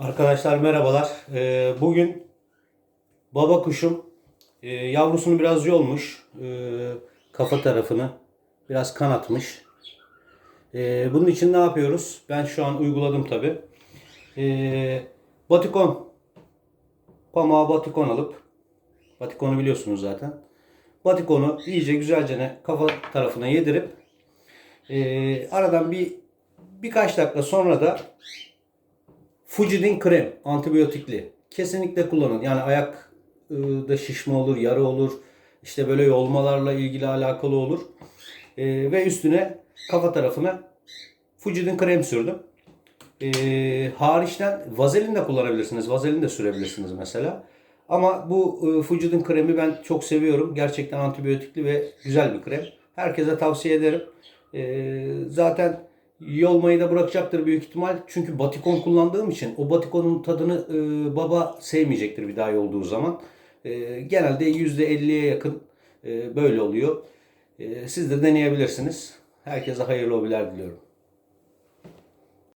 Arkadaşlar merhabalar. Ee, bugün baba kuşum e, yavrusunu biraz yolmuş. Ee, kafa tarafını biraz kanatmış. Ee, bunun için ne yapıyoruz? Ben şu an uyguladım tabi. Ee, batikon pamağa batikon alıp batikonu biliyorsunuz zaten. Batikonu iyice güzelce ne kafa tarafına yedirip e, aradan bir birkaç dakika sonra da Fujidin krem antibiyotikli. Kesinlikle kullanın. Yani ayakta şişme olur, yara olur. İşte böyle yolmalarla ilgili alakalı olur. Ee, ve üstüne kafa tarafına Fujidin krem sürdüm. Ee, hariçten vazelin de kullanabilirsiniz. Vazelin de sürebilirsiniz mesela. Ama bu e, Fujidin kremi ben çok seviyorum. Gerçekten antibiyotikli ve güzel bir krem. Herkese tavsiye ederim. Ee, zaten yolmayı da bırakacaktır büyük ihtimal. Çünkü batikon kullandığım için o batikonun tadını e, baba sevmeyecektir bir daha olduğu zaman. E, genelde %50'ye yakın e, böyle oluyor. E, siz de deneyebilirsiniz. Herkese hayırlı hobiler diliyorum.